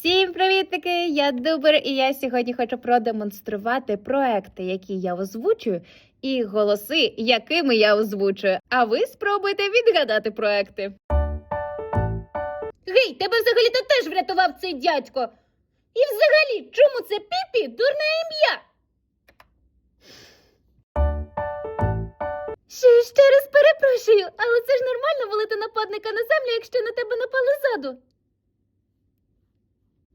Всім привітики! Я Дубер, і я сьогодні хочу продемонструвати проекти, які я озвучую, і голоси, якими я озвучую. А ви спробуйте відгадати проекти. Гей, тебе взагалі-то теж врятував цей дядько. І взагалі, чому це піпі дурне ім'я? Ще, ще раз перепрошую, але це ж нормально валити нападника на землю, якщо на тебе напали ззаду.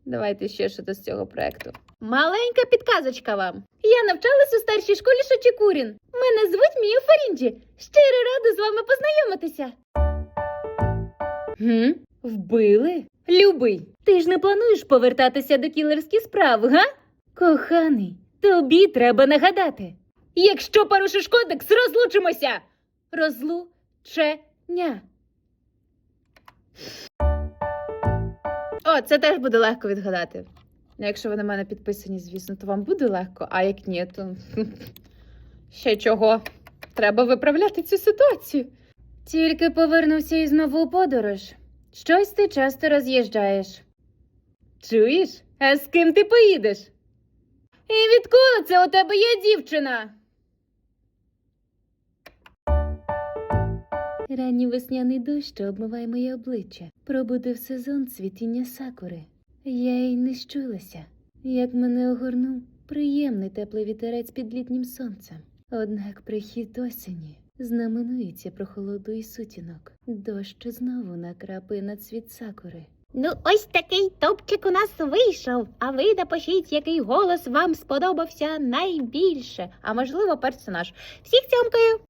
Давайте ще щось з цього проекту. Маленька підказочка вам. Я навчалась у старшій школі Шочікурін. Мене звуть Мія Фарінджі. Щиро рада з вами познайомитися. Гм? Вбили? Любий, ти ж не плануєш повертатися до кілерських справ, га? Коханий, тобі треба нагадати. Якщо порушиш кодекс, розлучимося. Розлучення. Це теж буде легко відгадати. Ну, Якщо ви на мене підписані, звісно, то вам буде легко, а як ні, то ще чого. Треба виправляти цю ситуацію. Тільки повернувся і знову у подорож. Щось ти часто роз'їжджаєш. Чуєш? А з ким ти поїдеш? І відколи це у тебе є дівчина? Ранній весняний дощ, що обмиває моє обличчя, пробудив сезон цвітіння сакури. Я й не щулася, як мене огорнув приємний теплий вітерець під літнім сонцем. Однак прихід осені знаменується прохолоду і сутінок. Дощ знову накрапає на цвіт сакури. Ну, ось такий топчик у нас вийшов. А ви напишіть, який голос вам сподобався найбільше, а можливо, персонаж. Всіх цьомкаю!